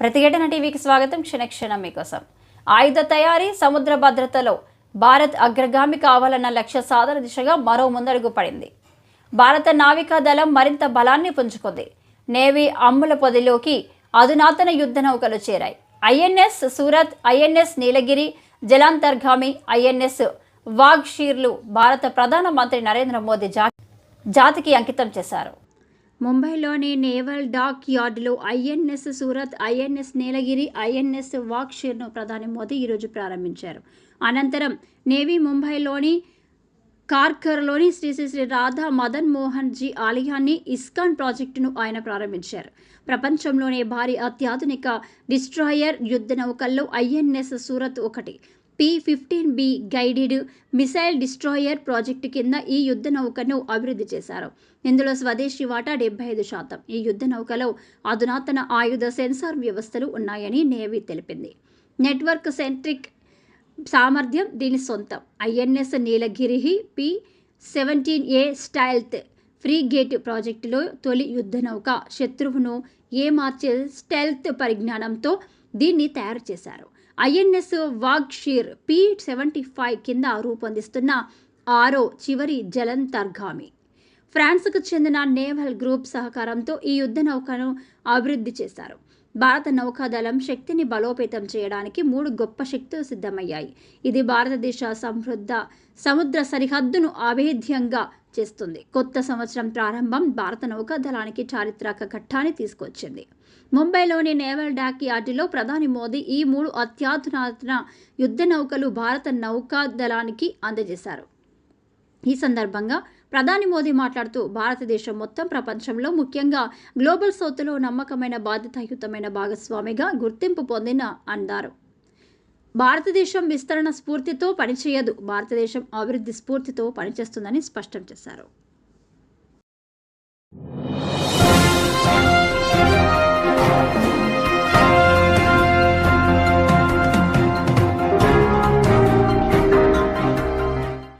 ప్రతిఘటన టీవీకి స్వాగతం. క్షణక్షణం మీకోసం. ఆయుధ తయారీ సముద్ర భద్రతలో భారత్ అగ్రగామి కావాలన్న లక్ష్య సాధన దిశగా మరో ముందడుగు పడింది. భారత నావికా దళం మరింత బలాన్ని పుంజుకుంది. నేవీ అమ్ముల పొదిలోకి అధునాతన యుద్ధ నౌకలు చేరాయి. ఐఎన్ఎస్ సూరత్ ఐఎన్ఎస్ నీలగిరి జలాంతర్గామి ఐఎన్ఎస్ వాగ్షీర్లు భారత ప్రధానమంత్రి నరేంద్ర మోదీ జా జాతికి అంకితం చేశారు. ముంబైలోని నేవల్ డాక్ యార్డులో INS Surat INS Nilgiri INS వాక్షేర్ను ప్రధాని మోదీ ఈరోజు ప్రారంభించారు. అనంతరం నేవీ ముంబైలోని కార్కర్లోని శ్రీ శ్రీ శ్రీ రాధా మదన్ మోహన్ జీ ఆలయాన్ని ఇస్కాన్ ప్రాజెక్టును ఆయన ప్రారంభించారు. ప్రపంచంలోనే భారీ అత్యాధునిక డిస్ట్రాయర్ యుద్ధ నౌకల్లో ఐఎన్ఎస్ సూరత్ ఒకటి. P fifteen B guided missile destroyer project కింద ఈ యుద్ధ నౌకను అభివృద్ధి చేశారు. ఇందులో స్వదేశీ వాటా డెబ్బై ఐదు శాతం. ఈ యుద్ధ నౌకలో అధునాతన ఆయుధ సెన్సార్ వ్యవస్థలు ఉన్నాయని నేవీ తెలిపింది. నెట్వర్క్ సెంట్రిక్ సామర్థ్యం దీని సొంతం. INS Nilgiri P seventeen A stealth frigate ప్రాజెక్టులో తొలి యుద్ధ నౌక శత్రువును ఏమార్చే స్టెల్త్ పరిజ్ఞానంతో దీన్ని తయారు చేశారు. INS Vagsheer P seventy five కింద రూపొందిస్తున్న ఆరో చివరి జలంతర్గామి. ఫ్రాన్స్కు చెందిన నేవల్ గ్రూప్ సహకారంతో ఈ యుద్ధ నౌకను అభివృద్ధి చేశారు. భారత నౌకాదళం శక్తిని బలోపేతం చేయడానికి మూడు గొప్ప శక్తులు సిద్ధమయ్యాయి. ఇది భారతదేశ సమృద్ధ సముద్ర సరిహద్దును అభేద్యంగా చేస్తుంది. కొత్త సంవత్సరం ప్రారంభం భారత నౌకాదళానికి చారిత్రక ఘట్టాన్ని తీసుకొచ్చింది. ముంబైలోని నేవల్ డాక్ యార్డులో ప్రధాని మోదీ ఈ మూడు అత్యాధునాతన యుద్ధ నౌకలు భారత నౌకాదళానికి అందజేశారు. ఈ సందర్భంగా ప్రధాని మోదీ మాట్లాడుతూ భారతదేశం మొత్తం ప్రపంచంలో ముఖ్యంగా గ్లోబల్ సౌత్లో నమ్మకమైన బాధ్యతాయుతమైన భాగస్వామిగా గుర్తింపు పొందిన అన్నారు భారతదేశం విస్తరణ స్ఫూర్తితో పనిచేయదు. భారతదేశం అభివృద్ధి స్ఫూర్తితో పనిచేస్తుందని స్పష్టం చేశారు.